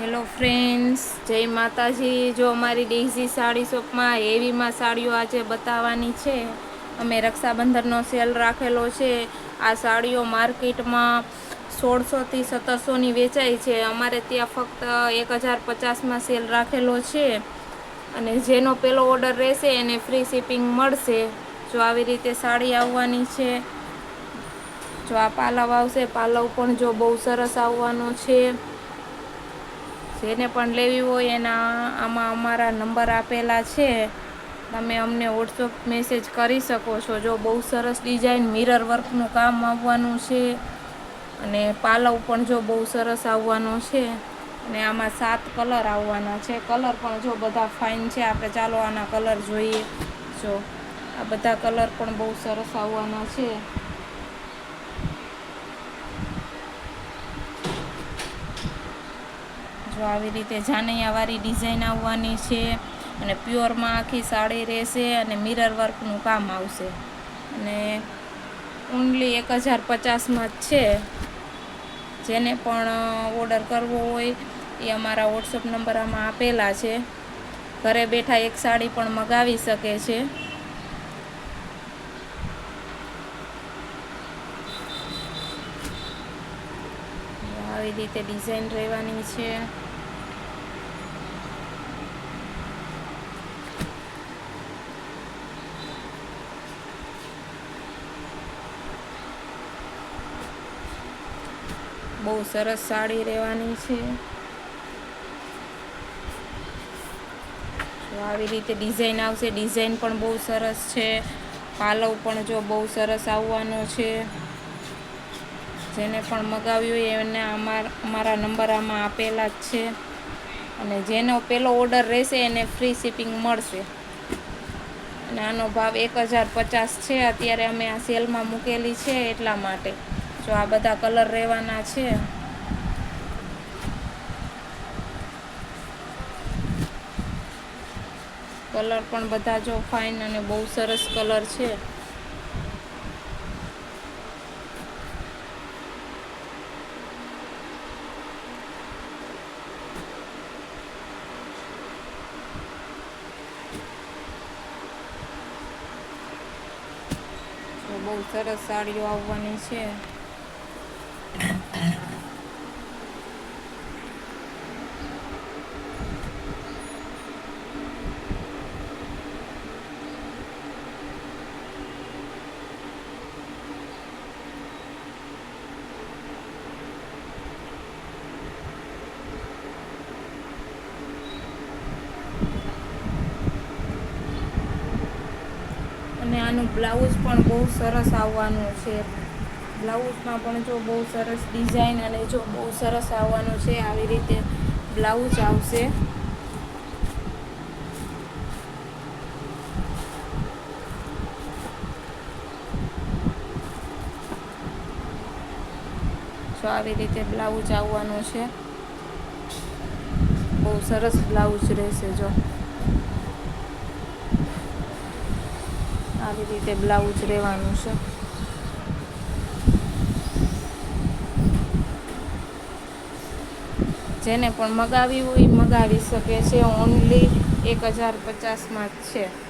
Hello friends જય માતાજી. જો અમારી ડેઝી સાડી શોપમાં હેવીમાં સાડીઓ આજે બતાવવાની છે. અમે રક્ષાબંધનનો સેલ રાખેલો છે. આ સાડીઓ માર્કેટમાં સોળસોથી સત્તરસોની વેચાય છે. અમારે ત્યાં ફક્ત એક હજાર પચાસમાં સેલ રાખેલો છે. અને જેનો પેલો ઓર્ડર રહેશે, એને ફ્રી શિપિંગ મળશે. જો આવી રીતે સાડી આવવાની છે, જો આ પાલવ આવશે, પાલવ પણ જો બહુ સરસ આવવાનો છે. જેને પણ લેવી હોય એના આમાં અમારા નંબર આપેલા છે. તમે અમને વોટ્સઅપ મેસેજ કરી શકો છો. જો બહુ સરસ ડિઝાઇન મિરર વર્કનું કામ આવવાનું છે અને પાલવ પણ જો બહુ સરસ આવવાનો છે અને આમાં સાત કલર આવવાના છે. કલર પણ જો બધા ફાઇન છે. આપણે ચાલો આના કલર જોઈએ. જો આ બધા કલર પણ બહુ સરસ આવવાના છે. જો આવી રીતે જાનૈયાવાળી ડિઝાઇન આવવાની છે અને પ્યોરમાં આખી સાડી રહેશે અને મિરર વર્કનું કામ આવશે. અને ઓનલી એક હજાર પચાસમાં જ છે. જેને પણ ઓર્ડર કરવો હોય એ અમારા વોટ્સઅપ નંબર આમાં આપેલા છે. ઘરે બેઠા એક સાડી પણ મગાવી શકે છે. આવી રીતે ડિઝાઇન રહેવાની છે. બહુ સરસ સાડી રહેવાની છે. આવી રીતે ડિઝાઇન આવશે, ડિઝાઇન પણ બહુ સરસ છે. પાલવ પણ જો બહુ સરસ આવવાનો છે. જેને પણ મગાવ્યું હોય એને અમારા નંબર આમાં આપેલા જ છે. અને જેનો પહેલો ઓર્ડર રહેશે એને ફ્રી શિપિંગ મળશે. અને આનો ભાવ એક હજાર પચાસ છે. અત્યારે અમે આ સેલમાં મૂકેલી છે એટલા માટે. જો આ બધા કલર રહેવાના છે. કલર પણ બધા જો ફાઇન અને બહુ સરસ કલર છે. બહુ સરસ સાડીઓ આવવાની છે. અને આનું બ્લાઉઝ પણ બહુ સરસ આવવાનું છે. બ્લાઉઝમાં પણ જો બહુ સરસ ડિઝાઇન અને જો બહુ સરસ આવવાનું છે, આવી રીતે બ્લાઉઝ આવશે. જો આવી રીતે બ્લાઉઝ આવવાનું છે. બહુ સરસ બ્લાઉઝ રહેશે જો. આવી રીતે બ્લાઉઝ રહેવાનું છે. જેને પણ મગાવી હોય મગાવી શકે છે. ઓનલી એક હજાર પચાસમાં જ છે.